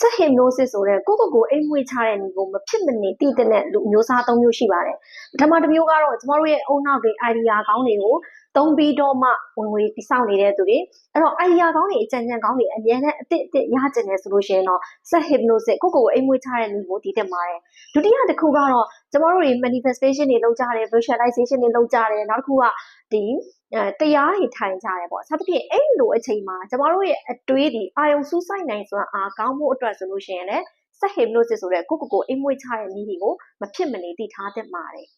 ဆက်ဟီနိုစစ်ဆိုတဲ့ကိုယ့်ကိုယ်ကိုအိမ်မွေးချတဲ့နည်းကိုမဖြစ်မနေတည်တဲ့လူမျိုးစားသုံးမျိုးရှိပါတယ်ပထမတစ်မျိုးကတော့ကျမတို့ရဲ့အုံနောက်တွေ idea ကောင်းတွေကိုသုံးပြီးတော့မှဝင်ငွေတိစောက်နေတဲ့သူတွေအဲ့တော့ idea ကောင်းတွေအကြံဉာဏ်ကောင်းတွေအများနဲ့အစ်စ်အစ်ရကျင်တယ်ဆိုလို့ရှိရင်တော့ set hypnosis ကိုယ့်ကိုယ်ကိုအိမ်မွေးချတဲ့နည်းကိုတည်တဲ့ပါတယ်ဒုတိယတစ်ခုကတော့ကျမတို့တွေ manifestation တွေလုပ်ကြတယ် visualization တွေလုပ်ကြတယ်နောက်တစ်ခုကဒီအဲတရားရထိုင်ကြတယ်ပေါ့စသဖြင့်အဲ့လိုအချိန်မှာကျမတို့ရဲ့အတွေးဒီအာယုံစူးစိုက်နိုင်စွမ်းအားကောင်းမှုအတွက်ဆိုလို့ရှိရင်လည်း set hypnosis ဆိုတဲ့ကိုယ့်ကိုယ်ကိုအိမ်မွေးချတဲ့နည်းတွေကိုမဖြစ်မနေသိထားတတ်ပါတယ်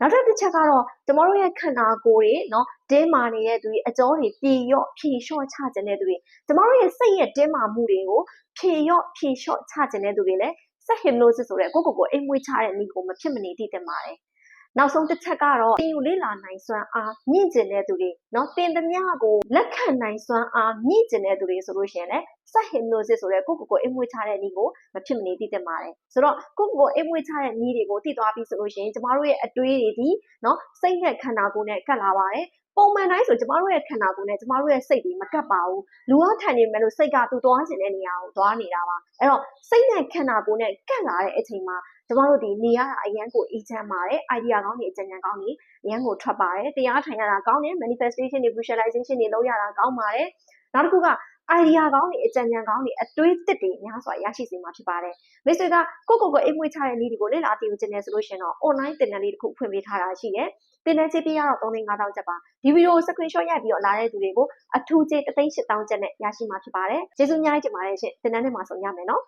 နောက်ထပ်တစ်ချက်ကတော့ကျမတို့ရဲ့ခန္ဓာကိုယ်တွေเนาะတင်းမာနေတဲ့သူတွေအကြောတွေပြေရော့ဖြေလျှော့ချခြင်းတဲ့သူတွေကျမတို့ရဲ့စိတ်ရဲ့တင်းမာမှုတွေကိုဖြေရော့ဖြေလျှော့ချခြင်းတဲ့သူတွေလည်း set hypnosis ဆိုတဲ့ကိုယ့်ကိုယ်ကိုအိမ်မွေးချတဲ့နည်းကိုမဖြစ်မနေသိသင့်ပါတယ်နောက်ဆုံးတစ်ချက်ကတော့တင်ယူလေ့လာနိုင်စွမ်းအားမြင့်ကျင်တဲ့သူတွေเนาะတင်သမျှကိုလက်ခံနိုင်စွမ်းအားမြင့်ကျင်တဲ့သူတွေဆိုလို့ရှိရင်လည်း self hypnosis ဆိုတဲ့ကိုကိုကိုအိမ်မွေးချတဲ့နည်းကိုမဖြစ်မနေသိသင့်ပါတယ်ဆိုတော့ကိုကိုကိုအိမ်မွေးချတဲ့နည်းတွေကိုသိသွားပြီဆိုလို့ရှိရင်ကျမတို့ရဲ့အတွေးတွေဒီနော်စိတ်နဲ့ခန္ဓာကိုယ်နဲ့ကပ်လာပါတယ်ပုံမှန်တိုင်းဆိုကျမတို့ရဲ့ခန္ဓာကိုယ်နဲ့ကျမတို့ရဲ့စိတ်တွေမကပ်ပါဘူးလူကထိုင်နေမယ်လို့စိတ်ကသူသွားရှင်တဲ့နေရာကိုသွားနေတာပါအဲ့တော့စိတ်နဲ့ခန္ဓာကိုယ်နဲ့ကပ်လာတဲ့အချိန်မှာကျမတို့ဒီနေရတာအရန်ကိုအေးချမ်းပါတယ် idea ကောင်းတွေအကြံဉာဏ်ကောင်းတွေအရန်ကိုထွက်ပါတယ်တရားထိုင်ရတာကောင်းတယ် manifestation တွေ visualization တွေလုပ်ရတာကောင်းပါတယ် နောက်တစ်ခုက idea ကောင်းတွေအကြံဉာဏ်ကောင်းတွေအတွေးသစ်တွေများစွာရရှိစေမှာဖြစ်ပါတယ်မိတ်ဆွေကကိုယ့်ကိုယ်ကိုအိမ်မွေးချတဲ့နည်းတွေကိုလေ့လာသိယူခြင်းနဲ့ဆိုလို့ရှိရင်တော့ online သင်တန်းလေးတစ်ခုဖွင့်ပေးထားတာရှိတယ်တင်တန်းချပေးရတော့3,500ကျပ်ပါဒီဗီဒီယို screenshot ရိုက်ပြီးတော့လာတဲ့သူတွေကိုအထူးကျေး3,800ကျပ်နဲ့ရရှိမှာဖြစ်ပါတယ်ကျေးဇူးအများကြီးတင်ပါတယ်ရှင်တင်တန်းထဲမှာဆုံရမယ်နော်